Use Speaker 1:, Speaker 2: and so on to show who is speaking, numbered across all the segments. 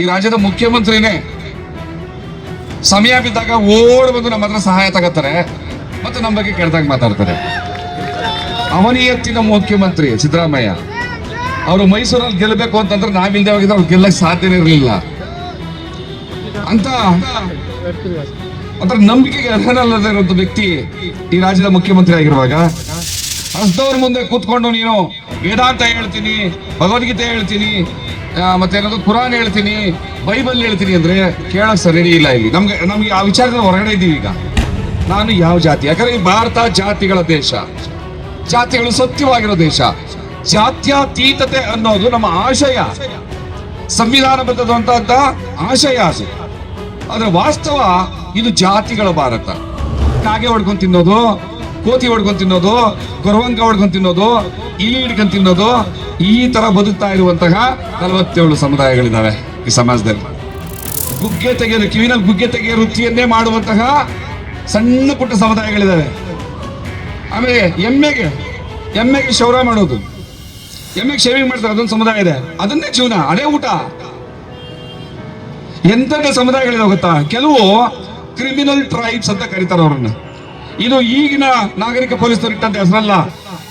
Speaker 1: ಈ ರಾಜ್ಯದ ಮುಖ್ಯಮಂತ್ರಿನೇ ಸಮಯ ಬಿದ್ದಾಗ ಓಡ್ ಬಂದು ನಮ್ಮ ಹತ್ರ ಸಹಾಯ ತಗೋತಾರೆ ಮತ್ತೆ ನಮ್ಮ ಬಗ್ಗೆ ಕೆಟ್ಟದಾಗ ಮಾತಾಡ್ತಾರೆ. ಅವನಿಯತ್ತಿನ ಮುಖ್ಯಮಂತ್ರಿ ಸಿದ್ದರಾಮಯ್ಯ, ಅವರು ಮೈಸೂರಲ್ಲಿ ಗೆಲ್ಲಬೇಕು ಅಂತಂದ್ರೆ ನಾವಿಲ್ದೆ ಹೋಗಿದ್ರೆ ಅವ್ರು ಗೆಲ್ಲಕ್ಕೆ ಸಾಧ್ಯನೇ ಇರಲಿಲ್ಲ. ಅಂತ ಅಂದ್ರೆ ನಂಬಿಕೆಗೆ ಅರ್ಹನಲ್ಲದ ಇರುವಂತ ವ್ಯಕ್ತಿ ಈ ರಾಜ್ಯದ ಮುಖ್ಯಮಂತ್ರಿ ಆಗಿರುವಾಗ. ಹಸ್ದವ್ರ ಮುಂದೆ ಕೂತ್ಕೊಂಡು ನೀನು ವೇದಾಂತ ಹೇಳ್ತೀನಿ, ಭಗವದ್ಗೀತೆ ಹೇಳ್ತೀನಿ ಆ, ಮತ್ತೆ ಏನಾದ್ರು ಕುರಾನ್ ಹೇಳ್ತೀನಿ ಬೈಬಲ್ ಹೇಳ್ತೀನಿ ಅಂದ್ರೆ ಕೇಳಕ್ ಸರಿ ಇಲ್ಲ ಇಲ್ಲಿ. ನಮ್ಗೆ ನಮ್ಗೆ ಆ ವಿಚಾರದಲ್ಲಿ ಹೊರಗಡೆ ಇದ್ದೀವಿ ಈಗ. ನಾನು ಯಾವ ಜಾತಿ? ಯಾಕಂದ್ರೆ ಈ ಭಾರತ ಜಾತಿಗಳ ದೇಶ. ಜಾತಿಗಳು ಸತ್ಯವಾಗಿರೋ ದೇಶ. ಜಾತ್ಯಾತೀತತೆ ಅನ್ನೋದು ನಮ್ಮ ಆಶಯ. ಸಂವಿಧಾನಬದ್ಧವಾದಂತ ಆಶಯ ಅದು. ಆದರೆ ವಾಸ್ತವ ಇದು ಜಾತಿಗಳ ಭಾರತ. ಕಾಗೆ ಹೊಡ್ಕೊಂಡ್ ತಿನ್ನೋದು ಕೋತಿ ಹೊಡ್ಕೊಂಡು ತಿನ್ನೋದು ಗೊರವಂಗ ಹೊಡ್ಕೊಂಡ್ ತಿನ್ನೋದು ಇಲಿ ಹಿಡ್ಕೊಂಡ್ ತಿನ್ನೋದು ಈ ತರ ಬದುಕ್ತಾ ಇರುವಂತಹ ನಲವತ್ತೇಳು ಸಮುದಾಯಗಳಿದ್ದಾವೆ ಈ ಸಮಾಜದಲ್ಲಿ. ಗುಗ್ಗೆ ತೆಗೆಯಲು, ಕಿವಿನಲ್ಲಿ ಗುಗ್ಗೆ ತೆಗೆಯ ವೃತ್ತಿಯನ್ನೇ ಮಾಡುವಂತಹ ಸಣ್ಣ ಪುಟ್ಟ ಸಮುದಾಯಗಳಿದಾವೆ ಆಮೇಲೆ ಎಮ್ಮೆಗೆ ಎಮ್ಮೆಗೆ ಶೌರ ಮಾಡೋದು. ಎಮ್ಮೆಗೆ ಶೇವಿಂಗ್ ಮಾಡ್ತಾರೆ, ಅದೊಂದು ಸಮುದಾಯ ಇದೆ. ಅದನ್ನೇ ಜೀವನ ಅದೇ ಊಟ. ಎಂತ ಸಮುದಾಯಗಳಿದಾವೆ ಗೊತ್ತಾ? ಕೆಲವು ಕ್ರಿಮಿನಲ್ ಟ್ರೈಬ್ಸ್ ಅಂತ ಕರೀತಾರೆ ಅವ್ರನ್ನ. ಇದು ಈಗಿನ ನಾಗರಿಕ ಪೊಲೀಸರು ಇಟ್ಟಂತ ಹೆಸರಲ್ಲ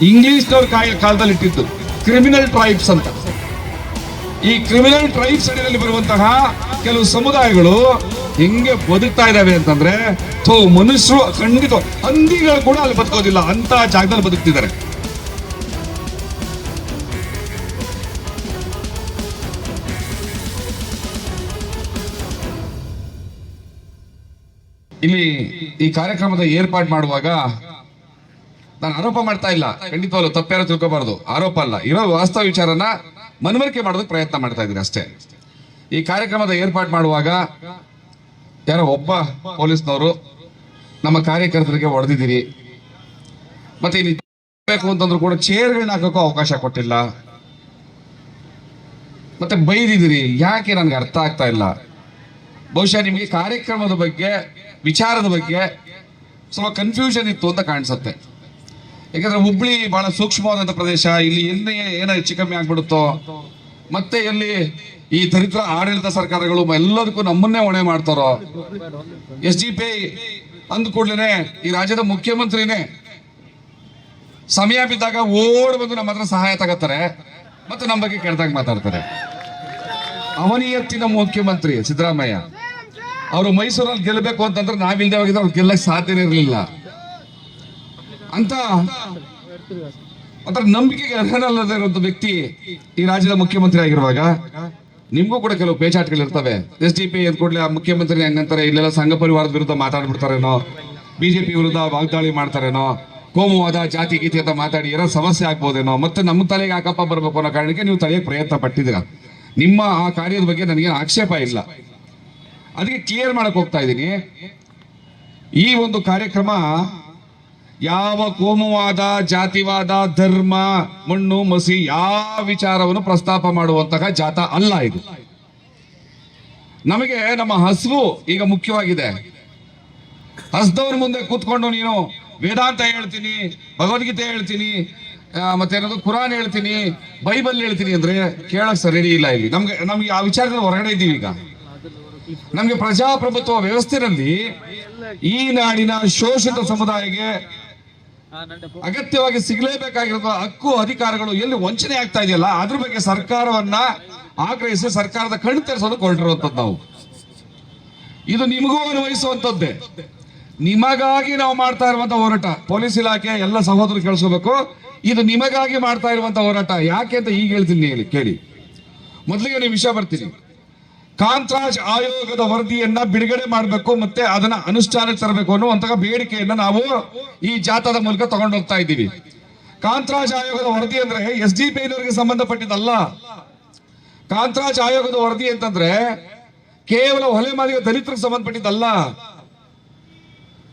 Speaker 1: ಇಂಗ್ಲಿಷ್ನವ್ರ ಕಾಲದಲ್ಲಿ ಇಟ್ಟಿದ್ದು. ಕ್ರಿಮಿನಲ್ ಟ್ರೈಬ್ಸ್ ಅಂತ. ಈ ಕ್ರಿಮಿನಲ್ ಟ್ರೈಬ್ಸ್ ಅಡಿಯಲ್ಲಿ ಬರುವಂತಹ ಕೆಲವು ಸಮುದಾಯಗಳು ಹೆಂಗೆ ಬದುಕ್ತಾ ಇದಾವೆ ಅಂತಂದ್ರೆ, ಥೋ ಮನುಷ್ಯರು ಖಂಡಿತ ಹಂದಿಗಳು ಕೂಡ ಅಲ್ಲಿ ಬದುಕೋದಿಲ್ಲ ಅಂತ ಜಾಗದಲ್ಲಿ ಬದುಕ್ತಿದ್ದಾರೆ. ಇಲ್ಲಿ ಈ ಕಾರ್ಯಕ್ರಮದ ಏರ್ಪಾಡು ಮಾಡುವಾಗ ನಾನು ಆರೋಪ ಮಾಡ್ತಾ ಇಲ್ಲ. ಖಂಡಿತವಾಗ್ಲು ತಪ್ಪ್ಯಾರೋ ತಿಳ್ಕೊಬಾರ್ದು. ಆರೋಪ ಅಲ್ಲ. ಇರೋ ವಾಸ್ತವ ವಿಚಾರನ ಮನವರಿಕೆ ಮಾಡೋದಕ್ಕೆ ಪ್ರಯತ್ನ ಮಾಡ್ತಾ ಇದ್ದೀನಿ ಅಷ್ಟೇ. ಈ ಕಾರ್ಯಕ್ರಮದ ಏರ್ಪಾಡು ಮಾಡುವಾಗ ಯಾರೋ ಒಬ್ಬ ಪೊಲೀಸ್ನವರು ನಮ್ಮ ಕಾರ್ಯಕರ್ತರಿಗೆ ಹೊಡೆದಿದ್ದೀರಿ. ಮತ್ತೆ ಬೇಕು ಅಂತಂದ್ರು ಕೂಡ ಚೇರ್ಗಳನ್ನ ಹಾಕೋಕ್ಕೂ ಅವಕಾಶ ಕೊಟ್ಟಿಲ್ಲ. ಮತ್ತೆ ಬೈದಿದ್ದೀರಿ. ಯಾಕೆ ನನಗೆ ಅರ್ಥ ಆಗ್ತಾ ಇಲ್ಲ. ಬಹುಶಃ ನಿಮಗೆ ಕಾರ್ಯಕ್ರಮದ ಬಗ್ಗೆ, ವಿಚಾರದ ಬಗ್ಗೆ ಸ್ವಲ್ಪ ಕನ್ಫ್ಯೂಷನ್ ಇತ್ತು ಅಂತ ಕಾಣಿಸುತ್ತೆ. ಯಾಕಂದ್ರೆ ಹುಬ್ಳಿ ಬಹಳ ಸೂಕ್ಷ್ಮವಾದಂಥ ಪ್ರದೇಶ, ಇಲ್ಲಿ ಎಲ್ಲಿ ಏನೋ ಹೆಚ್ಚು ಕಮ್ಮಿ ಆಗ್ಬಿಡುತ್ತೋ, ಮತ್ತೆ ಎಲ್ಲಿ ಈ ದರಿದ್ರ ಆಡಳಿತ ಸರ್ಕಾರಗಳು ಎಲ್ಲದಕ್ಕೂ ನಮ್ಮನ್ನೇ ಹೊಣೆ ಮಾಡ್ತಾರೋ? ಎಸ್ ಜಿ ಪಿ ಅಂದ ಕೂಡಲೇ ಈ ರಾಜ್ಯದ ಮುಖ್ಯಮಂತ್ರಿನೇ ಸಮಯ ಬಿದ್ದಾಗ ಓಡ್ ಬಂದು ನಮ್ಮ ಹತ್ರ ಸಹಾಯ ತಗೋತಾರೆ, ಮತ್ತೆ ನಮ್ಮ ಬಗ್ಗೆ ಕೆಡ್ದಾಗ ಮಾತಾಡ್ತಾರೆ. ಅವನಿಯತ್ತಿನ ಮುಖ್ಯಮಂತ್ರಿ ಸಿದ್ದರಾಮಯ್ಯ, ಅವರು ಮೈಸೂರಲ್ಲಿ ಗೆಲ್ಲಬೇಕು ಅಂತಂದ್ರೆ ನಾವಿಲ್ದೇ ಹೋಗಿದ್ರೆ ಅವ್ರು ಗೆಲ್ಲಕ್ಕೆ ಸಾಧ್ಯನೇ ಇರಲಿಲ್ಲ. ಅಂತ? ಒಂಥರ ನಂಬಿಕೆಗೆ ಅರ್ಹನಲ್ಲದ ಇರುವಂತ ವ್ಯಕ್ತಿ ಈ ರಾಜ್ಯದ ಮುಖ್ಯಮಂತ್ರಿ ಆಗಿರುವಾಗ, ನಿಮ್ಗೂ ಕೂಡ ಕೆಲವು ಪೇಚಾಟಗಳು ಇರ್ತವೆ. ಎಸ್ ಡಿ ಪಿ ಕೂಡಲೇ ಮುಖ್ಯಮಂತ್ರಿ ಹೆಂಗಂತಾರೆ ಇಲ್ಲೆಲ್ಲ ಸಂಘ ಪರಿವಾರದ ವಿರುದ್ಧ ಮಾತಾಡ್ಬಿಡ್ತಾರೇನೋ ಬಿಜೆಪಿ ವಿರುದ್ಧ ವಾಗ್ದಾಳಿ ಮಾಡ್ತಾರೇನೋ, ಕೋಮುವಾದ ಜಾತಿ, ಗೀತಿ ಅಂತ ಮಾತಾಡಿ ಏನೋ ಸಮಸ್ಯೆ ಆಗ್ಬೋದೇನೋ, ಮತ್ತೆ ನಮ್ಮ ತಲೆಗೆ ಆಕಪ್ಪ ಬರ್ಬೇಕು ಅನ್ನೋ ಕಾರಣಕ್ಕೆ ನೀವು ತಲೆಗೆ ಪ್ರಯತ್ನ ಪಟ್ಟಿದ್ದೀರಾ. ನಿಮ್ಮ ಆ ಕಾರ್ಯದ ಬಗ್ಗೆ ನನಗೆ ಆಕ್ಷೇಪ ಇಲ್ಲ. ಅದಕ್ಕೆ ಕ್ಲಿಯರ್ ಮಾಡಕ್ ಹೋಗ್ತಾ ಇದ್ದೀನಿ. ಈ ಒಂದು ಕಾರ್ಯಕ್ರಮ ಯಾವ ಕೋಮುವಾದ, ಜಾತಿವಾದ, ಧರ್ಮ, ಮಣ್ಣು, ಮಸಿ, ಯಾವ ವಿಚಾರವನ್ನು ಪ್ರಸ್ತಾಪ ಮಾಡುವಂತಹ ಜಾತ ಅಲ್ಲ ಇದು. ನಮಗೆ ನಮ್ಮ ಹಸುವು ಈಗ ಮುಖ್ಯವಾಗಿದೆ. ಹಸ್ದವ್ರ ಮುಂದೆ ಕೂತ್ಕೊಂಡು ನೀನು ವೇದಾಂತ ಹೇಳ್ತೀನಿ, ಭಗವದ್ಗೀತೆ ಹೇಳ್ತೀನಿ ಮತ್ತೇನದು ಕುರಾನ್ ಹೇಳ್ತೀನಿ, ಬೈಬಲ್ ಹೇಳ್ತೀನಿ ಅಂದ್ರೆ ಕೇಳಕ್ ಸರಿ ಇಲ್ಲ ಇಲ್ಲಿ. ನಮ್ಗೆ ನಮ್ಗೆ ಆ ವಿಚಾರದಲ್ಲಿ ಹೊರಗಡೆ ಇದ್ದೀವಿ ಈಗ. ನಮ್ಗೆ ಪ್ರಜಾಪ್ರಭುತ್ವ ವ್ಯವಸ್ಥೆಯಲ್ಲಿ ಈ ನಾಡಿನ ಶೋಷಿತ ಸಮುದಾಯಕ್ಕೆ ಅಗತ್ಯವಾಗಿ ಸಿಗಲೇಬೇಕಾಗಿರುವ ಹಕ್ಕು ಅಧಿಕಾರಗಳು ಎಲ್ಲಿ ವಂಚನೆ ಆಗ್ತಾ ಇದೆಯಲ್ಲ, ಅದ್ರ ಬಗ್ಗೆ ಸರ್ಕಾರವನ್ನ ಆಗ್ರಹಿಸಿ ಸರ್ಕಾರದ ಕಣ್ಣು ತೆರೆಸಲು ಹೊರಟಿರುವಂತದ್ದು ನಾವು. ಇದು ನಿಮಗೂ ಅನ್ವಯಿಸುವಂತದ್ದೇ ನಿಮಗಾಗಿ ನಾವು ಮಾಡ್ತಾ ಇರುವಂತ ಹೋರಾಟ, ಪೊಲೀಸ್ ಇಲಾಖೆ ಎಲ್ಲ ಸಹೋದರರು ಕೇಳಿಸ್ಕೋಬೇಕು. ಇದು ನಿಮಗಾಗಿ ಮಾಡ್ತಾ ಇರುವಂತ ಹೋರಾಟ. ಯಾಕೆ ಅಂತ ಈಗ ಹೇಳ್ತೀನಿ ಹೇಳಿ, ಕೇಳಿ. ಮೊದಲಿಗೆ ನೀವು ವಿಷಯ ಬರ್ತೀನಿ. ಕಾಂತರಾಜ್ ಆಯೋಗದ ವರದಿಯನ್ನ ಬಿಡುಗಡೆ ಮಾಡಬೇಕು ಮತ್ತೆ ಅದನ್ನ ಅನುಷ್ಠಾನಕ್ಕೆ ತರಬೇಕು ಅನ್ನುವಂತಹ ಬೇಡಿಕೆಯನ್ನ ನಾವು ಈ ಜಾಥಾದ ಮೂಲಕ ತಗೊಂಡೋಗ್ತಾ ಇದ್ದೀವಿ. ಕಾಂತರಾಜ್ ಆಯೋಗದ ವರದಿ ಅಂದ್ರೆ ಎಸ್ ಡಿ ಪಿ ಸಂಬಂಧಪಟ್ಟಿದ್ದಲ್ಲ. ಕಾಂತರಾಜ್ ಆಯೋಗದ ವರದಿ ಅಂತಂದ್ರೆ ಕೇವಲ ಹೊಲೆ ಮಾದಿಗ ದಲಿತರಿಗೆ ಸಂಬಂಧಪಟ್ಟಿದ್ದಲ್ಲ.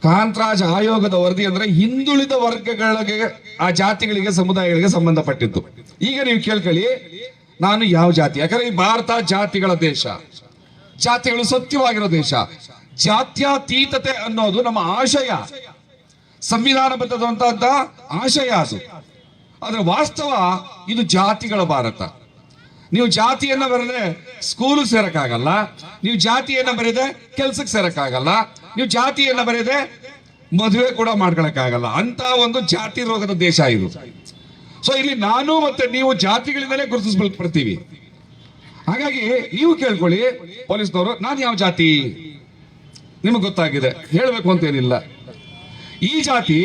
Speaker 1: ಕಾಂತರಾಜ್ ಆಯೋಗದ ವರದಿ ಅಂದ್ರೆ ಹಿಂದುಳಿದ ವರ್ಗಗಳಿಗೆ, ಆ ಜಾತಿಗಳಿಗೆ, ಸಮುದಾಯಗಳಿಗೆ ಸಂಬಂಧಪಟ್ಟಿದ್ದು. ಈಗ ನೀವು ಕೇಳ್ಕೊಳ್ಳಿ, ನಾನು ಯಾವ ಜಾತಿ? ಯಾಕಂದ್ರೆ ಈ ಭಾರತ ಜಾತಿಗಳ ದೇಶ. ಜಾತಿಗಳು ಸತ್ಯವಾಗಿರೋ ದೇಶ. ಜಾತ್ಯಾತೀತತೆ ಅನ್ನೋದು ನಮ್ಮ ಆಶಯ. ಸಂವಿಧಾನಬದ್ಧವಾದಂತ ಆಶಯ ಅದು. ಆದ್ರೆ ವಾಸ್ತವ ಇದು ಜಾತಿಗಳ ಭಾರತ. ನೀವು ಜಾತಿಯನ್ನ ಬರದೆ ಸ್ಕೂಲ್ ಸೇರಕ್ಕಾಗಲ್ಲ, ನೀವು ಜಾತಿಯನ್ನ ಬರೆದೆ ಕೆಲ್ಸಕ್ಕೆ ಸೇರಕ್ಕಾಗಲ್ಲ, ನೀವು ಜಾತಿಯನ್ನ ಬರೆದೆ ಮದುವೆ ಕೂಡ ಮಾಡ್ಕೊಳಕ್ಕಾಗಲ್ಲ. ಅಂತ ಒಂದು ಜಾತಿ ರೋಗದ ದೇಶ ಇದು. ಸೊ ಇಲ್ಲಿ ನಾನು ಮತ್ತೆ ನೀವು ಜಾತಿಗಳಿಂದಲೇ ಗುರುತಿಸ್ಕೊಳ್ತೀವಿ ಹಾಗಾಗಿ ನೀವು ಕೇಳ್ಕೊಳ್ಳಿ, ಪೊಲೀಸ್ನವರು, ನಾನು ಯಾವ ಜಾತಿ? ನಿಮಗೆ ಗೊತ್ತಾಗಿದೆ. ಹೇಳಬೇಕು ಅಂತೇನಿಲ್ಲ ಈ ಜಾತಿ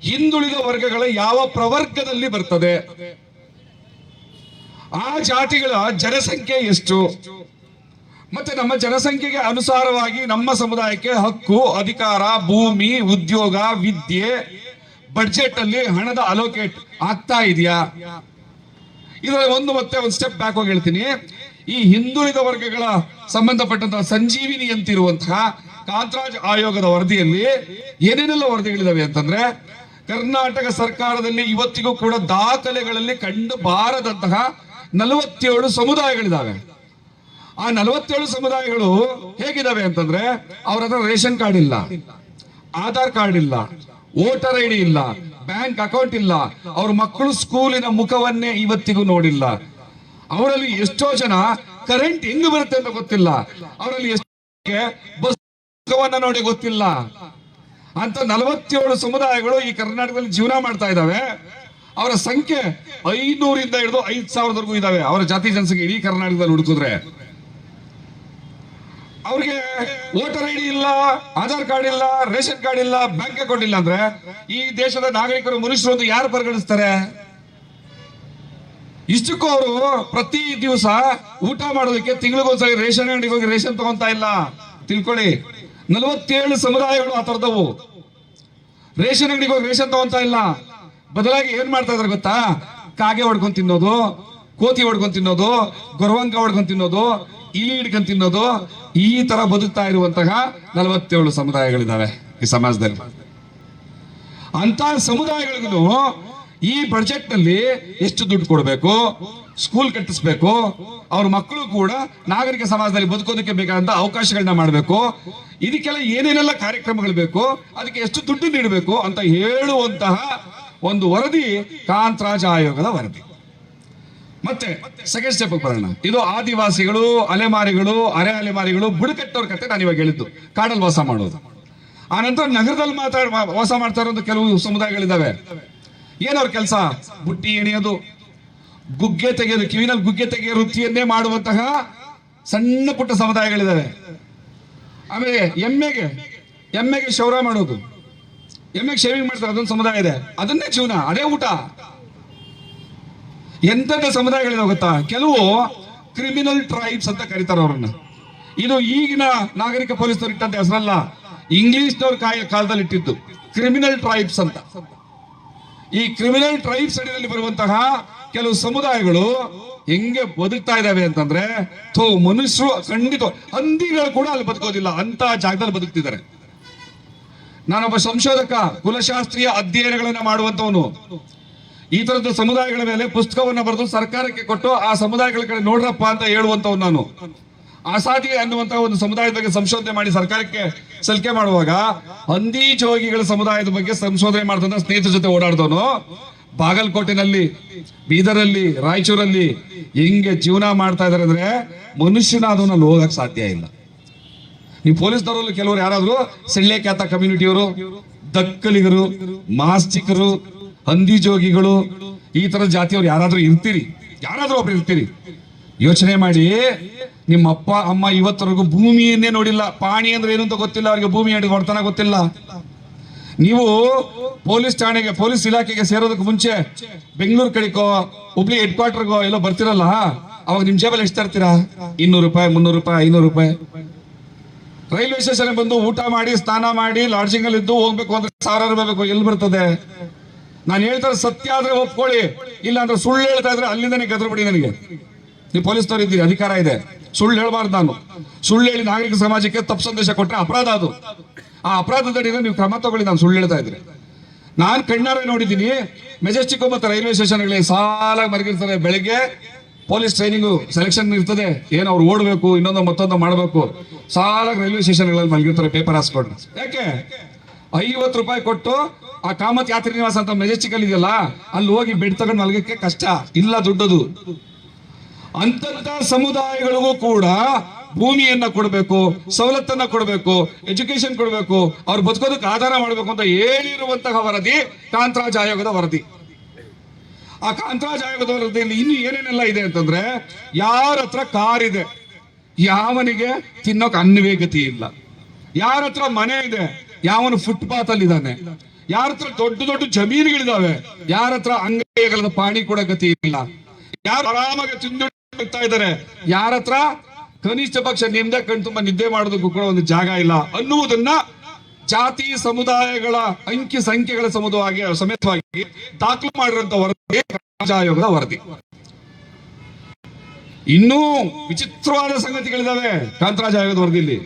Speaker 1: ಹಿಂದುಳಿದ ವರ್ಗಗಳ ಯಾವ ಪ್ರವರ್ಗದಲ್ಲಿ ಬರ್ತದೆ? ಆ ಜಾತಿಗಳ ಜನಸಂಖ್ಯೆ ಎಷ್ಟು? ಮತ್ತೆ ನಮ್ಮ ಜನಸಂಖ್ಯೆಗೆ ಅನುಸಾರವಾಗಿ ನಮ್ಮ ಸಮುದಾಯಕ್ಕೆ ಹಕ್ಕು, ಅಧಿಕಾರ, ಭೂಮಿ, ಉದ್ಯೋಗ, ವಿದ್ಯೆ ಬಡ್ಜೆಟ್ ಅಲ್ಲಿ ಹಣದ ಅಲೋಕೇಟ್ ಆಗ್ತಾ ಇದೆಯಾ? ಇದರಲ್ಲಿ ಒಂದು ಮತ್ತೆ ಒಂದು ಸ್ಟೆಪ್ ಬ್ಯಾಕ್ ಹೋಗಿ ಹೇಳ್ತೀನಿ. ಈ ಹಿಂದುಳಿದ ವರ್ಗಗಳ ಸಂಬಂಧಪಟ್ಟಂತಹ ಸಂಜೀವಿನಿ ಅಂತಿರುವಂತಹ ಕಾಂತರಾಜ್ ಆಯೋಗದ ವರದಿಯಲ್ಲಿ ಏನೇನೆಲ್ಲ ವರದಿಗಳಿದಾವೆ ಅಂತಂದ್ರೆ, ಕರ್ನಾಟಕ ಸರ್ಕಾರದಲ್ಲಿ ಇವತ್ತಿಗೂ ಕೂಡ ದಾಖಲೆಗಳಲ್ಲಿ ಕಂಡು ಬಾರದಂತಹ ನಲವತ್ತೇಳು ಸಮುದಾಯಗಳಿದಾವೆ. ಆ ನಲವತ್ತೇಳು ಸಮುದಾಯಗಳು ಹೇಗಿದಾವೆ ಅಂತಂದ್ರೆ ಅವರ ಹತ್ರ ರೇಷನ್ ಕಾರ್ಡ್ ಇಲ್ಲ, ಆಧಾರ್ ಕಾರ್ಡ್ ಇಲ್ಲ ವೋಟರ್ ಐ ಡಿ ಇಲ್ಲ, ಬ್ಯಾಂಕ್ ಅಕೌಂಟ್ ಇಲ್ಲ, ಅವ್ರ ಮಕ್ಕಳು ಸ್ಕೂಲಿನ ಮುಖವನ್ನೇ ಇವತ್ತಿಗೂ ನೋಡಿಲ್ಲ. ಅವರಲ್ಲಿ ಎಷ್ಟೋ ಜನ ಕರೆಂಟ್ ಹೆಂಗ್ ಬರುತ್ತೆ ಅಂತ ಗೊತ್ತಿಲ್ಲ. ಅವರಲ್ಲಿ ಎಷ್ಟೋ ಬಸ್ ಮುಖವನ್ನ ನೋಡಿ ಗೊತ್ತಿಲ್ಲ. ಅಂತ ನಲವತ್ತೇಳು ಸಮುದಾಯಗಳು ಈ ಕರ್ನಾಟಕದಲ್ಲಿ ಜೀವನ ಮಾಡ್ತಾ ಇದಾವೆ ಅವರ ಸಂಖ್ಯೆ ಐನೂರಿಂದ ಹಿಡಿದು ಐದ್ ಸಾವಿರದವರೆಗೂ ಇದಾವೆ ಅವರ ಜಾತಿ ಜನಸಂಖ್ಯೆ ಇಡೀ ಕರ್ನಾಟಕದಲ್ಲಿ ಹುಡುಕಿದ್ರೆ. ಅವ್ರಿಗೆ ವೋಟರ್ ಐ ಡಿ ಇಲ್ಲ, ಆಧಾರ್ ಕಾರ್ಡ್ ಇಲ್ಲ, ರೇಷನ್ ಕಾರ್ಡ್ ಇಲ್ಲ, ಬ್ಯಾಂಕ್ ಅಕೌಂಟ್ ಇಲ್ಲ ಅಂದ್ರೆ ಈ ದೇಶದ ನಾಗರಿಕರು ಮನುಷ್ಯರು ಅಂತ ಯಾರು ಪರಿಗಣಿಸ್ತಾರೆ? ಇಷ್ಟಕ್ಕೂ ಅವರು ಪ್ರತಿ ದಿವಸ ಊಟ ಮಾಡೋದಕ್ಕೆ ತಿಂಗಳಿಗೊಂದ್ಸರಿ ರೇಷನ್ ಅಂಗಡಿಗೆ ಹೋಗಿ ರೇಷನ್ ತಗೊಂತ ಇಲ್ಲ. ತಿಳ್ಕೊಳ್ಳಿ. ನಲವತ್ತೇಳು ಸಮುದಾಯಗಳು ಆ ತರದವು ರೇಷನ್ ಅಂಗಡಿಗೆ ಹೋಗಿ ರೇಷನ್ ತಗೊಂತ ಇಲ್ಲ. ಬದಲಾಗಿ ಏನ್ ಮಾಡ್ತಾ ಇದಾರೆ ಗೊತ್ತಾ? ಕಾಗೆ ಹೊಡ್ಕೊಂಡ್ ತಿನ್ನೋದು, ಕೋತಿ ಹೊಡ್ಕೊಂಡ್ ತಿನ್ನೋದು ಗೊರವಂಕ ಹೊಡ್ಕೊಂಡ್ ತಿನ್ನೋದು ಇಲಿ ಹಿಡ್ಕೊಂಡು ತಿನ್ನೋದು ಈ ತರ ಬದುಕ್ತಾ ಇರುವಂತಹ ನಲವತ್ತೇಳು ಸಮುದಾಯಗಳಿದಾವೆ ಈ ಸಮಾಜದಲ್ಲಿ. ಅಂತ ಸಮುದಾಯಗಳಿಗೂ ಈ ಬಜೆಟ್ನಲ್ಲಿ ಎಷ್ಟು ದುಡ್ಡು ಕೊಡಬೇಕು ಸ್ಕೂಲ್ ಕಟ್ಟಿಸ್ಬೇಕು, ಅವ್ರ ಮಕ್ಕಳು ಕೂಡ ನಾಗರಿಕ ಸಮಾಜದಲ್ಲಿ ಬದುಕೋದಕ್ಕೆ ಬೇಕಾದಂತ ಅವಕಾಶಗಳನ್ನ ಮಾಡಬೇಕು. ಇದಕ್ಕೆಲ್ಲ ಏನೇನೆಲ್ಲ ಕಾರ್ಯಕ್ರಮಗಳು ಬೇಕು, ಅದಕ್ಕೆ ಎಷ್ಟು ದುಡ್ಡು ನೀಡಬೇಕು ಅಂತ ಹೇಳುವಂತಹ ಒಂದು ವರದಿ ಕಾಂತರಾಜ ಆಯೋಗದ ವರದಿ. ಮತ್ತೆ ಸೆಕೆಂಡ್ ಸ್ಟೆಪ್ ಬರೋಣ. ಇದು ಆದಿವಾಸಿಗಳು, ಅಲೆಮಾರಿಗಳು, ಅರೆ ಅಲೆಮಾರಿಗಳು ಬುಡಕಟ್ಟವ್ರ ಕತೆ ನಾನು ಇವಾಗ ಹೇಳಿದ್ದು. ಕಾಡಲ್ಲಿ ವಾಸ ಮಾಡೋದು. ಆ ನಂತರ ನಗರದಲ್ಲಿ ಮಾತಾಡ ವಾಸ ಮಾಡ್ತಾ ಇರೋದು ಕೆಲವು ಸಮುದಾಯಗಳಿದಾವೆ. ಏನವ್ರ ಕೆಲಸ? ಬುಟ್ಟಿ ಎಣಿಯೋದು. ಗುಗ್ಗೆ ತೆಗೆಯೋದು. ಕಿವಿನಲ್ಲಿ ಗುಗ್ಗೆ ತೆಗೆಯೋ ವೃತ್ತಿಯನ್ನೇ ಮಾಡುವಂತಹ ಸಣ್ಣ ಪುಟ್ಟ ಸಮುದಾಯಗಳಿದಾವೆ. ಆಮೇಲೆ ಎಮ್ಮೆಗೆ ಎಮ್ಮೆಗೆ ಶೌರ ಮಾಡೋದು. ಎಮ್ಮೆಗೆ ಶೇವಿಂಗ್ ಮಾಡ್ತಾರೆ. ಅದೊಂದು ಸಮುದಾಯ ಇದೆ. ಅದನ್ನೇ ಜೀವನ. ಅದೇ ಊಟ. ಎಂತೆಂಥ ಸಮುದಾಯಗಳಿದಾವೆ ಗೊತ್ತಾ? ಕೆಲವು ಕ್ರಿಮಿನಲ್ ಟ್ರೈಬ್ಸ್ ಅಂತ ಕರೀತಾರೆ ಅವ್ರನ್ನ. ಇದು ಈಗಿನ ನಾಗರಿಕ ಪೊಲೀಸರು ಇಟ್ಟಂತ ಹೆಸರಲ್ಲ. ಇಂಗ್ಲಿಷ್ನವ್ರ ಕಾಯ ಕಾಲದಲ್ಲಿ ಇಟ್ಟಿದ್ದು. ಕ್ರಿಮಿನಲ್ ಟ್ರೈಬ್ಸ್ ಅಂತ. ಈ ಕ್ರಿಮಿನಲ್ ಟ್ರೈಬ್ಸ್ ಅಡಿಯಲ್ಲಿ ಬರುವಂತಹ ಕೆಲವು ಸಮುದಾಯಗಳು ಹೆಂಗೆ ಬದುಕ್ತಾ ಇದಾವೆ ಅಂತಂದ್ರೆ, ಥೋ ಮನುಷ್ಯರು ಖಂಡಿತ ಹಂದಿಗಳು ಕೂಡ ಅಲ್ಲಿ ಬದುಕೋದಿಲ್ಲ. ಅಂತ ಜಾಗದಲ್ಲಿ ಬದುಕ್ತಿದ್ದಾರೆ. ನಾನೊಬ್ಬ ಸಂಶೋಧಕ, ಕುಲಶಾಸ್ತ್ರೀಯ ಅಧ್ಯಯನಗಳನ್ನ ಮಾಡುವಂತವನು ಈ ತರದ ಸಮುದಾಯಗಳ ಮೇಲೆ ಪುಸ್ತಕವನ್ನು ಬರೆದು ಸರ್ಕಾರಕ್ಕೆ ಕೊಟ್ಟು ಆ ಸಮುದಾಯಗಳ ಕಡೆ ನೋಡ್ರಪ್ಪ ಅಂತ ಹೇಳುವಂತವ್ ನಾನು. ಆಸಾದಿ ಅನ್ನುವಂತಹ ಒಂದು ಸಮುದಾಯದ ಬಗ್ಗೆ ಸಂಶೋಧನೆ ಮಾಡಿ ಸರ್ಕಾರಕ್ಕೆ ಸಲಿಕೆ ಮಾಡುವಾಗ ಹಂದಿ ಜೋಗಿಗಳ ಸಮುದಾಯದ ಬಗ್ಗೆ ಸಂಶೋಧನೆ ಮಾಡ್ತಂತ ಸ್ನೇಹಿತರ ಜೊತೆ ಓಡಾಡ್ದವನು. ಬಾಗಲಕೋಟೆನಲ್ಲಿ, ಬೀದರಲ್ಲಿ, ರಾಯಚೂರಲ್ಲಿ ಹೆಂಗೆ ಜೀವನ ಮಾಡ್ತಾ ಇದಾರೆ ಅಂದ್ರೆ ಮನುಷ್ಯನಾದವನ್ನ ಅಲ್ಲಿ ಹೋಗಕ್ ಸಾಧ್ಯ ಇಲ್ಲ. ನೀವು ಪೊಲೀಸ್ನವರಲ್ಲಿ ಕೆಲವರು ಯಾರಾದ್ರು ಸೆಳ್ಳೆ ಖ್ಯಾತ ಕಮ್ಯುನಿಟಿಯವರು ದಕ್ಕಲಿಗರು ಮಾಸ್ತಿಕರು ಹಂದಿ ಜೋಗಿಗಳು, ಈ ತರ ಜಾತಿಯವ್ರು ಯಾರಾದ್ರೂ ಇರ್ತೀರಿ? ಯಾರಾದ್ರೂ ಒಬ್ರು ಇರ್ತೀರಿ? ಯೋಚನೆ ಮಾಡಿ, ನಿಮ್ಮ ಅಪ್ಪ, ಅಮ್ಮ ಇವತ್ತರೆಗೂ ಭೂಮಿಯನ್ನೇ ನೋಡಿಲ್ಲ. ಪಾಣಿ ಅಂದ್ರೆ ಏನು ಅಂತ ಗೊತ್ತಿಲ್ಲ. ಅವ್ರಿಗೆ ಭೂಮಿ ಅಡಿಗೆ ಹೊಡ್ತಾನ ಗೊತ್ತಿಲ್ಲ. ನೀವು ಪೊಲೀಸ್ ಠಾಣೆಗೆ, ಪೊಲೀಸ್ ಇಲಾಖೆಗೆ ಸೇರೋದಕ್ಕೆ ಮುಂಚೆ ಬೆಂಗಳೂರು ಕಡೆಗೋ, ಹುಬ್ಳಿ ಹೆಡ್ ಕ್ವಾರ್ಟರ್ಗೋ ಎಲ್ಲೋ ಬರ್ತಿರಲ್ಲ? ಅವಾಗ ನಿಮ್ ಜೇಬಲ್ಲಿ ಎಷ್ಟು ತರ್ತೀರಾ? ಇನ್ನೂರು ರೂಪಾಯಿ, ಮುನ್ನೂರು ರೂಪಾಯಿ, ಐನೂರು ರೂಪಾಯಿ. ರೈಲ್ವೆ ಸ್ಟೇಷನ್ ಬಂದು ಊಟ ಮಾಡಿ, ಸ್ನಾನ ಮಾಡಿ ಲಾಡ್ಜಿಂಗ್ ಅಲ್ಲಿ ಇದ್ದು ಹೋಗ್ಬೇಕು ಅಂದ್ರೆ ಸಾವಿರಾರು ರೂಪಾಯಿ ಬೇಕು. ಎಲ್ಲಿ ಬರ್ತದೆ? ನಾನು ಹೇಳ್ತಾರೆ ಸತ್ಯ ಆದ್ರೆ ಒಪ್ಕೊಳ್ಳಿ ಇಲ್ಲ ಅಂದ್ರೆ ಸುಳ್ಳು ಹೇಳ್ತಾ ಇದ್ರೆ ಅಲ್ಲಿಂದನೇ ಗದ್ರಬಿಡಿ ನನಗೆ. ನೀವು ಪೊಲೀಸ್ನವ್ರು ಇದ್ದೀರಿ, ಅಧಿಕಾರ ಇದೆ. ಸುಳ್ಳು ಹೇಳ್ಬಾರ್ದು ನಾನು. ಸುಳ್ಳು ಹೇಳಿ ನಾಗರಿಕ ಸಮಾಜಕ್ಕೆ ತಪ್ಪು ಸಂದೇಶ ಕೊಟ್ಟರೆ ಅಪರಾಧ ಅದು. ಆ ಅಪರಾಧದಡಿನ ನೀವು ಕ್ರಮ ತಗೊಳ್ಳಿ ನಾನು ಸುಳ್ಳು ಹೇಳ್ತಾ ಇದ್ರೆ. ನಾನು ಕಣ್ಣಾರೆ ನೋಡಿದ್ದೀನಿ, ಮೆಜೆಸ್ಟಿಕ್ ಮತ್ತು ರೈಲ್ವೆ ಸ್ಟೇಷನ್ಗಳಲ್ಲಿ ಸಾಲಾಗಿ ಮರಗಿರ್ತಾರೆ ಬೆಳಗ್ಗೆ ಪೊಲೀಸ್ ಟ್ರೈನಿಂಗು, ಸೆಲೆಕ್ಷನ್ ಇರ್ತದೆ. ಏನು ಅವ್ರು ಓಡಬೇಕು, ಇನ್ನೊಂದು ಮತ್ತೊಂದು ಮಾಡಬೇಕು. ಸಾಲಾಗಿ ರೈಲ್ವೆ ಸ್ಟೇಷನ್ಗಳಲ್ಲಿ ಮಲಗಿರ್ತಾರೆ ಪೇಪರ್ ಹಾಸ್ಕೊಂಡು. ಯಾಕೆ? ಐವತ್ತು ರೂಪಾಯಿ ಕೊಟ್ಟು ಆ ಕಾಮತ್ ಯಾತ್ರಿ ನಿವಾಸ ಅಂತ ಮೆಜೆಸ್ಟಿಕ್ ಅಲ್ಲಿ ಇದೆಯಲ್ಲ, ಅಲ್ಲಿ ಹೋಗಿ ಬೆಡ್ ತಗೊಂಡು ಮಲಗಕ್ಕೆ ಕಷ್ಟ, ಇಲ್ಲ ದುಡ್ಡದು. ಅಂತಂತ ಸಮುದಾಯಗಳಿಗೂ ಕೂಡ ಭೂಮಿಯನ್ನ ಕೊಡಬೇಕು, ಸವಲತ್ತನ್ನ ಕೊಡಬೇಕು ಎಜುಕೇಶನ್ ಕೊಡಬೇಕು, ಅವ್ರು ಬದುಕೋದಕ್ಕೆ ಆಧಾರ ಮಾಡಬೇಕು ಅಂತ ಹೇಳಿರುವಂತಹ ವರದಿ ಕಾಂತರಾಜ್ ಆಯೋಗದ ವರದಿ. ಆ ಕಾಂತರಾಜ್ ಆಯೋಗದ ವರದಿಯಲ್ಲಿ ಇನ್ನು ಏನೇನೆಲ್ಲ ಇದೆ ಅಂತಂದ್ರೆ, ಯಾರ ಹತ್ರ ಕಾರ್ ಇದೆ, ಯಾವನಿಗೆ ತಿನ್ನೋಕೆ ಅನ್ನವೇ ಗತಿ ಇಲ್ಲ. ಯಾರ ಹತ್ರ ಮನೆ ಇದೆ, ಯಾವನು ಫುಟ್ಪಾತ್ ಅಲ್ಲಿ ಇದ್ದಾನೆ ಯಾರ ಹತ್ರ ದೊಡ್ಡ ದೊಡ್ಡ ಜಮೀನುಗಳಿದಾವೆ, ಯಾರ ಹತ್ರ ಅಂಗಡಿಗಳ ಪಾಣಿ ಕೂಡ ಗತಿ ಇಲ್ಲ. ಯಾರು ಆರಾಮಾಗಿ ತಿಂದು ಇದಾರೆ ಯಾರ ಹತ್ರ ಕನಿಷ್ಠ ಪಕ್ಷ ನಿಮ್ದೆ ಕಣ್ ತುಂಬಾ ನಿದ್ದೆ ಮಾಡೋದಕ್ಕೂ ಕೂಡ ಒಂದು ಜಾಗ ಇಲ್ಲ ಅನ್ನುವುದನ್ನ ಜಾತಿ ಸಮುದಾಯಗಳ ಅಂಕಿ ಸಂಖ್ಯೆಗಳ ಸಮುದಾಯವಾಗಿ, ಸಮೇತವಾಗಿ ದಾಖಲು ಮಾಡಿರುವಂತ ವರದಿ ರಾಜಾಯೋಗದ ವರದಿ. ಇನ್ನೂ ವಿಚಿತ್ರವಾದ ಸಂಗತಿಗಳಿದಾವೆ ಕಾಂತರಾಜ ಆಯೋಗದ ವರದಿಯಲ್ಲಿ.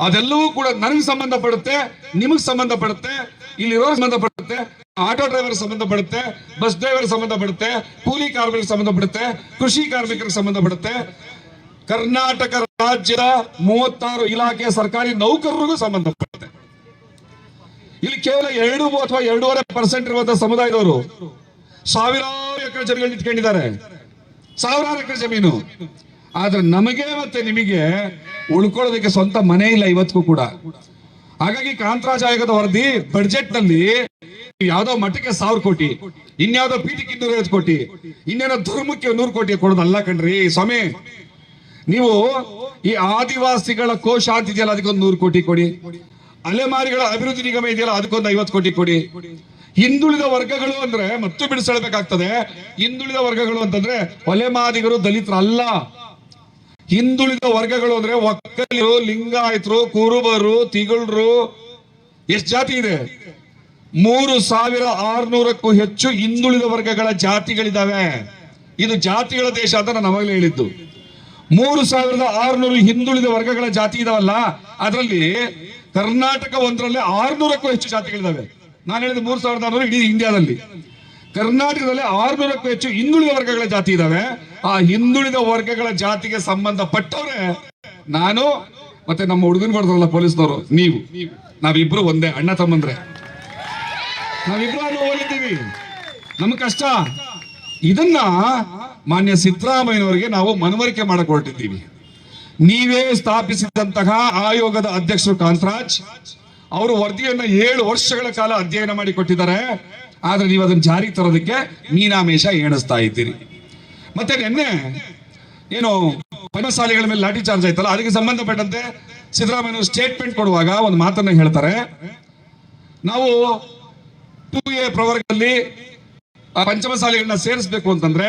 Speaker 1: ಅದೆಲ್ಲವೂ ಕೂಡ ನನಗೆ ಸಂಬಂಧಪಡುತ್ತೆ, ನಿಮಗೆ ಸಂಬಂಧಪಡುತ್ತೆ ಇಲ್ಲಿರೋ ಸಂಬಂಧಪಡುತ್ತೆ, ಆಟೋ ಡ್ರೈವರ್ ಸಂಬಂಧಪಡುತ್ತೆ, ಬಸ್ ಡ್ರೈವರ್ ಸಂಬಂಧಪಡುತ್ತೆ, ಕೂಲಿ ಕಾರ್ಮಿಕರಿಗೆ ಸಂಬಂಧಪಡುತ್ತೆ, ಕೃಷಿ ಕಾರ್ಮಿಕರಿಗೆ ಸಂಬಂಧಪಡುತ್ತೆ. ಕರ್ನಾಟಕ ರಾಜ್ಯದ ಮೂವತ್ತಾರು ಇಲಾಖೆಯ ಸರ್ಕಾರಿ ನೌಕರರಿಗೂ ಸಂಬಂಧಪಡುತ್ತೆ. ಇಲ್ಲಿ ಕೇವಲ ಎರಡು ಅಥವಾ ಎರಡೂವರೆ ಪರ್ಸೆಂಟ್ ಇರುವಂತಹ ಸಮುದಾಯದವರು ಸಾವಿರಾರು ಎಕರೆ ಜಮೀನು ಇಟ್ಕೊಂಡಿದ್ದಾರೆ. ಸಾವಿರಾರು ಎಕರೆ ಜಮೀನು. ಆದ್ರೆ ನಮಗೆ ಮತ್ತೆ ನಿಮಗೆ ಉಳ್ಕೊಳ್ಳೋದಕ್ಕೆ ಸ್ವಂತ ಮನೆ ಇಲ್ಲ ಇವತ್ತಿಗೂ ಕೂಡ. ಹಾಗಾಗಿ ಕಾಂತರಾಜ್ ಆಯೋಗದ ವರದಿ ಬಡ್ಜೆಟ್ನಲ್ಲಿ ಯಾವ್ದೋ ಮಠಕ್ಕೆ ಸಾವಿರ ಕೋಟಿ, ಇನ್ಯಾವುದೋ ಪೀಠಕ್ಕೆ ಇನ್ನೂರ ಐವತ್ತು ಕೋಟಿ, ಇನ್ನೇನೋ ದುರ್ಮುಖ್ಯ ನೂರು ಕೋಟಿ ಕೊಡೋದಲ್ಲ ಕಣ್ರಿ, ಸ್ವಾಮಿ. ನೀವು ಈ ಆದಿವಾಸಿಗಳ ಕೋಶ ಅಂತ ಇದೆಯಲ್ಲ, ಅದಕ್ಕೊಂದು ನೂರು ಕೋಟಿ ಕೊಡಿ. ಅಲೆಮಾರಿಗಳ ಅಭಿವೃದ್ಧಿ ನಿಗಮ ಇದೆಯಲ್ಲ, ಅದಕ್ಕೊಂದು ಐವತ್ತು ಕೋಟಿ ಕೊಡಿ. ಹಿಂದುಳಿದ ವರ್ಗಗಳು ಅಂದ್ರೆ ಮತ್ತೆ ಬಿಡಿಸಬೇಕಾಗ್ತದೆ ಹಿಂದುಳಿದ ವರ್ಗಗಳು ಅಂತಂದ್ರೆ ಒಲೆಮಾದಿಗರು ದಲಿತರಲ್ಲ. ಹಿಂದುಳಿದ ವರ್ಗಗಳು ಅಂದ್ರೆ ಒಕ್ಕಲಿರು, ಲಿಂಗಾಯತರು, ಕುರುಬರು, ತಿಗಳರು. ಎಷ್ಟು ಜಾತಿ ಇದೆ? ಮೂರು ಸಾವಿರ ಆರ್ನೂರಕ್ಕೂ ಹೆಚ್ಚು ಹಿಂದುಳಿದ ವರ್ಗಗಳ ಜಾತಿಗಳಿದಾವೆ. ಇದು ಜಾತಿಗಳ ದೇಶ ಅಂತ ನಾನು ಅವಾಗಲೇ ಹೇಳಿದ್ದು. ಮೂರು ಸಾವಿರದ ಆರ್ನೂರು ಹಿಂದುಳಿದ ವರ್ಗಗಳ ಜಾತಿ ಇದಾವಲ್ಲ, ಅದರಲ್ಲಿ ಕರ್ನಾಟಕ ಒಂದರಲ್ಲಿ ಆರ್ನೂರಕ್ಕೂ ಹೆಚ್ಚು ಜಾತಿಗಳಿದಾವೆ. ನಾನು ಹೇಳಿದ ಮೂರು ಸಾವಿರದ ಆರ್ನೂರು ಇಡೀ ಇಂಡಿಯಾದಲ್ಲಿ ಕರ್ನಾಟಕದಲ್ಲಿ ಆರ್ನೂರಕ್ಕೂ ಹೆಚ್ಚು ಹಿಂದುಳಿದ ವರ್ಗಗಳ ಜಾತಿ ಇದಾವೆ. ಆ ಹಿಂದುಳಿದ ವರ್ಗಗಳ ಜಾತಿಗೆ ಸಂಬಂಧಪಟ್ಟವ್ರೆ ನಾನು ಮತ್ತೆ ನಮ್ಮ ಹುಡುಗನ್ ಬರ್ತಾರಲ್ಲ ಪೊಲೀಸ್ನವರು, ನೀವು. ನಾವಿಬ್ರು ಒಂದೇ ಅಣ್ಣ ತಮ್ಮಂದ್ರೆ. ನಾವಿಬ್ರು ಹೋಗಿದ್ದೀವಿ. ನಮ್ ಕಷ್ಟ. ಇದನ್ನ ಮಾನ್ಯ ಸಿದ್ದರಾಮಯ್ಯನವರಿಗೆ ನಾವು ಮನವರಿಕೆ ಮಾಡಕ್ ಹೊರಟಿದ್ದೀವಿ ನೀವೇ ಸ್ಥಾಪಿಸಿದಂತಹ ಆಯೋಗದ ಅಧ್ಯಕ್ಷರು ಕಾಂತರಾಜ್. ಅವರು ವರದಿಯನ್ನ ಏಳು ವರ್ಷಗಳ ಕಾಲ ಅಧ್ಯಯನ ಮಾಡಿ ಕೊಟ್ಟಿದ್ದಾರೆ. ಆದ್ರೆ ನೀವು ಅದನ್ನ ಜಾರಿಗೆ ತರೋದಕ್ಕೆ ಮೀನಾಮೇಷ ಎಣಿಸ್ತಾ ಇದ್ದೀರಿ. ಮತ್ತೆ ನಿನ್ನೆ ಏನು ಪಂಚಶಾಲೆಗಳ ಮೇಲೆ ಲಾಠಿ ಚಾರ್ಜ್ ಆಯ್ತಲ್ಲ, ಅದಕ್ಕೆ ಸಂಬಂಧಪಟ್ಟಂತೆ ಸಿದ್ದರಾಮಯ್ಯ ಸ್ಟೇಟ್ಮೆಂಟ್ ಕೊಡುವಾಗ ಒಂದು ಮಾತನ್ನ ಹೇಳ್ತಾರೆ. ನಾವು ಟೂ ಎ ಪ್ರವರ್ಗದಲ್ಲಿ ಪಂಚಮಸಾಲಿಗಳನ್ನ ಸೇರಿಸಬೇಕು ಅಂತಂದ್ರೆ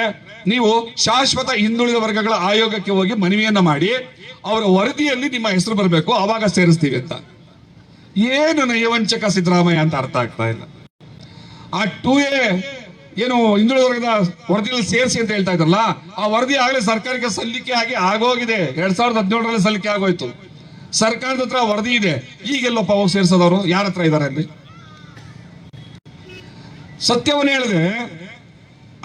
Speaker 1: ನೀವು ಶಾಶ್ವತ ಹಿಂದುಳಿದ ವರ್ಗಗಳ ಆಯೋಗಕ್ಕೆ ಹೋಗಿ ಮನವಿಯನ್ನ ಮಾಡಿ, ಅವರ ವರದಿಯಲ್ಲಿ ನಿಮ್ಮ ಹೆಸರು ಬರಬೇಕು, ಅವಾಗ ಸೇರಿಸ್ತೀವಿ ಅಂತ. ಏನು ನಯವಂಚಕ ಸಿದ್ದರಾಮಯ್ಯ ಅಂತ ಅರ್ಥ ಆಗ್ತಾ ಇಲ್ಲ. ಆ ಟೂ ಎ ಏನು ಹಿಂದುಳಿದ ವರದಿಯಲ್ಲಿ ಸೇರಿಸಿ ಅಂತ ಹೇಳ್ತಾ ಇದ್ರಲ್ಲ ಆ ವರದಿ ಆಗಲೇ ಸರ್ಕಾರಕ್ಕೆ ಸಲ್ಲಿಕೆ ಆಗಿ ಆಗೋಗಿದೆ. ಎರಡ್ ಸಾವಿರದ ಹದಿನೇಳರಲ್ಲಿ ಸಲ್ಲಿಕೆ ಆಗೋಯ್ತು. ಸರ್ಕಾರದ ಹತ್ರ ವರದಿ ಇದೆ. ಈಗೆಲ್ಲಪ್ಪ ಹೋಗಿ ಸೇರಿಸೋದವರು ಯಾರ ಹತ್ರ ಇದ್ದಾರೆ ಅಲ್ಲಿ? ಸತ್ಯವನ್ನ ಹೇಳಿದೆ,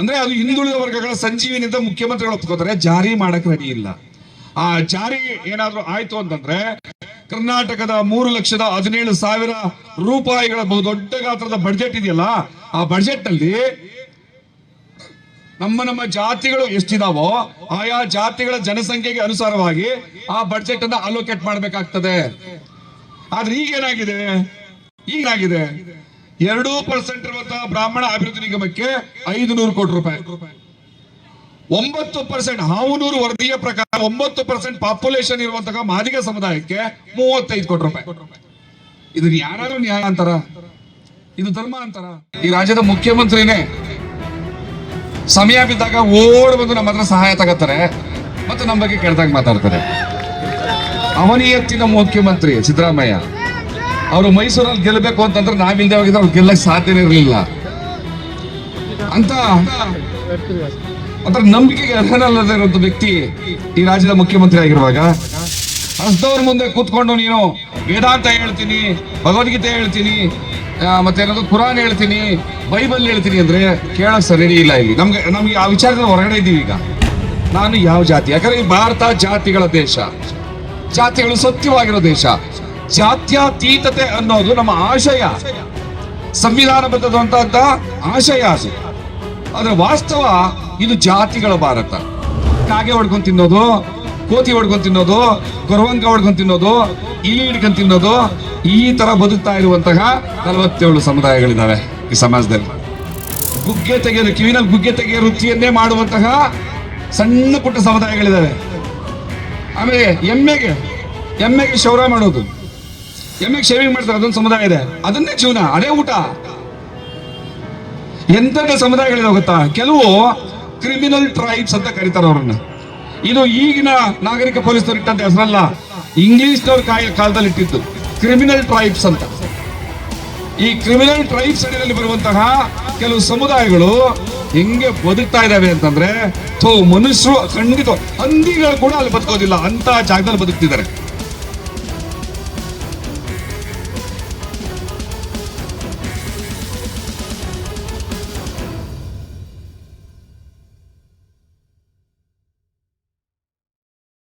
Speaker 1: ಅಂದ್ರೆ ಅದು ಹಿಂದುಳಿದ ವರ್ಗಗಳ ಸಂಜೀವಿನಿಂದ ಮುಖ್ಯಮಂತ್ರಿಗಳು ಒಪ್ಕೋತಾರೆ, ಜಾರಿ ಮಾಡಕ್ ರೆಡಿ ಇಲ್ಲ. ಆ ಜಾರಿ ಏನಾದ್ರು ಆಯ್ತು ಅಂತಂದ್ರೆ, ಕರ್ನಾಟಕದ ಮೂರು ಲಕ್ಷದ ಹದಿನೇಳು ಸಾವಿರ ರೂಪಾಯಿಗಳ ಬಹುದೊಡ್ಡ ಗಾತ್ರದ ಬಡ್ಜೆಟ್ ಇದೆಯಲ್ಲ ಆ ಬಜೆಟ್ ಅಲ್ಲಿ ನಮ್ಮ ನಮ್ಮ ಜಾತಿಗಳು ಎಷ್ಟಿದಾವೋ ಆಯಾ ಜಾತಿಗಳ ಜನಸಂಖ್ಯೆಗೆ ಅನುಸಾರವಾಗಿ ಆ ಬಜೆಟ್ ಅನ್ನ ಅಲೋಕೇಟ್ ಮಾಡಬೇಕಾಗ್ತದೆ. ಆದ್ರೆ ಈಗೇನಾಗಿದೆ ಈಗೇನಾಗಿದೆ ಎರಡು ಪರ್ಸೆಂಟ್ ಇರುವಂತಹ ಬ್ರಾಹ್ಮಣ ಅಭಿವೃದ್ಧಿ ನಿಗಮಕ್ಕೆ ಐದು ನೂರು ಕೋಟಿ ರೂಪಾಯಿ. ಒಂಬತ್ತು ಪರ್ಸೆಂಟ್ ಹಾವುನೂರು ವರದಿಯ ಪ್ರಕಾರ ಒಂಬತ್ತು ಪರ್ಸೆಂಟ್ ಪಾಪ್ಯುಲೇಷನ್ ಇರುವಂತಹ ಮಾದಿಗ ಸಮುದಾಯಕ್ಕೆ ಮೂವತ್ತೈದು ಕೋಟಿ ರೂಪಾಯಿ. ಇದನ್ನ ಯಾರಾದ್ರೂ ನ್ಯಾಯ ಅಂತಾರ ಇದು ಧರ್ಮ ಅಂತಾರ? ಈ ರಾಜ್ಯದ ಮುಖ್ಯಮಂತ್ರಿನೇ ಸಮಯ ಬಿದ್ದಾಗ ಓಡ್ ಬಂದು ನಮ್ಮ ಹತ್ರ ಸಹಾಯ ತಗೋತಾರೆ, ಮತ್ತೆ ನಮ್ಮ ಬಗ್ಗೆ ಕೆಡ್ದಾಗ ಮಾತಾಡ್ತಾರೆ. ಅವನಿಯತ್ತಿನ ಮುಖ್ಯಮಂತ್ರಿ ಸಿದ್ದರಾಮಯ್ಯ, ಅವರು ಮೈಸೂರಲ್ಲಿ ಗೆಲ್ಲಬೇಕು ಅಂತಂದ್ರೆ ನಾವಿಲ್ದೆ ಹೋಗಿದ್ರೆ ಅವ್ರು ಗೆಲ್ಲಕ್ಕೆ ಸಾಧ್ಯನೇ ಇರಲಿಲ್ಲ. ಅಂತ ಅದರ ನಂಬಿಕೆಗೆ ಅರ್ಹನಲ್ಲದೆ ಇರುವಂತ ವ್ಯಕ್ತಿ ಈ ರಾಜ್ಯದ ಮುಖ್ಯಮಂತ್ರಿ ಆಗಿರುವಾಗ. ಹಸ್ದವ್ರ ಮುಂದೆ ಕೂತ್ಕೊಂಡು ನೀನು ವೇದಾಂತ ಹೇಳ್ತೀನಿ, ಭಗವದ್ಗೀತೆ ಹೇಳ್ತೀನಿ ಆ, ಮತ್ತೆ ಏನಾದ್ರು ಕುರಾನ್ ಹೇಳ್ತೀನಿ ಬೈಬಲ್ ಹೇಳ್ತೀನಿ ಅಂದ್ರೆ ಕೇಳೋ ಸರಿಯೇ ಇಲ್ಲ ಇಲ್ಲಿ. ನಮ್ಗೆ ನಮ್ಗೆ ಆ ವಿಚಾರದಲ್ಲಿ ಹೊರಗಡೆ ಇದ್ದೀವಿ ಈಗ. ನಾನು ಯಾವ ಜಾತಿ? ಯಾಕಂದ್ರೆ ಈ ಭಾರತ ಜಾತಿಗಳ ದೇಶ. ಜಾತಿಗಳು ಸತ್ಯವಾಗಿರೋ ದೇಶ. ಜಾತ್ಯಾತೀತತೆ ಅನ್ನೋದು ನಮ್ಮ ಆಶಯ. ಸಂವಿಧಾನಬದ್ಧದಂತ ಆಶಯ ಅದು. ಆದ್ರೆ ವಾಸ್ತವ ಇದು ಜಾತಿಗಳ ಭಾರತ. ಕಾಗೆ ಹೊಡ್ಕೊಂಡು ತಿನ್ನೋದು ಕೋತಿ ಹೊಡ್ಕೊಂಡು ತಿನ್ನೋದು ಗೊರವಂಕ ಹೊಡ್ಕೊಂಡ್ ತಿನ್ನೋದು ಇಲಿ ಹಿಡ್ಕೊಂಡ್ ತಿನ್ನೋದು ಈ ತರ ಬದುಕ್ತಾ ಇರುವಂತಹ ನಲವತ್ತೇಳು ಸಮುದಾಯಗಳಿದ್ದಾವೆ ಈ ಸಮಾಜದಲ್ಲಿ. ಗುಗ್ಗೆ ತೆಗೆಯಲು, ಕಿವಿನಲ್ಲಿ ಗುಗ್ಗೆ ತೆಗೆಯೋ ವೃತ್ತಿಯನ್ನೇ ಮಾಡುವಂತಹ ಸಣ್ಣ ಪುಟ್ಟ ಸಮುದಾಯಗಳಿದಾವೆ. ಆಮೇಲೆ ಎಮ್ಮೆಗೆ ಎಮ್ಮೆಗೆ ಶೌರ ಮಾಡೋದು. ಎಮ್ಮೆಗೆ ಶೇವಿಂಗ್ ಮಾಡ್ತಾರೆ, ಅದೊಂದು ಸಮುದಾಯ ಇದೆ. ಅದನ್ನೇ ಜೀವನ, ಅದೇ ಊಟ. ಎಂತೆಂಥ ಸಮುದಾಯಗಳಿದೆ ಗೊತ್ತಾ? ಕೆಲವು ಕ್ರಿಮಿನಲ್ ಟ್ರೈಬ್ಸ್ ಅಂತ ಕರೀತಾರೆ ಅವರನ್ನು. ಇದು ಈಗಿನ ನಾಗರಿಕ ಪೊಲೀಸರು ಇಟ್ಟಂತ ಹೆಸರಲ್ಲ ಇಂಗ್ಲಿಷ್ನವ್ರ ಕಾಯ ಕಾಲದಲ್ಲಿ ಇಟ್ಟಿದ್ದು ಕ್ರಿಮಿನಲ್ ಟ್ರೈಬ್ಸ್ ಅಂತ. ಈ ಕ್ರಿಮಿನಲ್ ಟ್ರೈಬ್ಸ್ ಅಡಿಯಲ್ಲಿ ಬರುವಂತಹ ಕೆಲವು ಸಮುದಾಯಗಳು ಹೆಂಗೆ ಬದುಕ್ತಾ ಇದ್ದಾವೆ ಅಂತಂದ್ರೆ, ಥೋ ಮನುಷ್ಯರು ಖಂಡಿತ ಹಂದಿಗಳು ಕೂಡ ಅಲ್ಲಿ ಬದುಕೋದಿಲ್ಲ. ಅಂತ ಜಾಗದಲ್ಲಿ ಬದುಕ್ತಿದ್ದಾರೆ.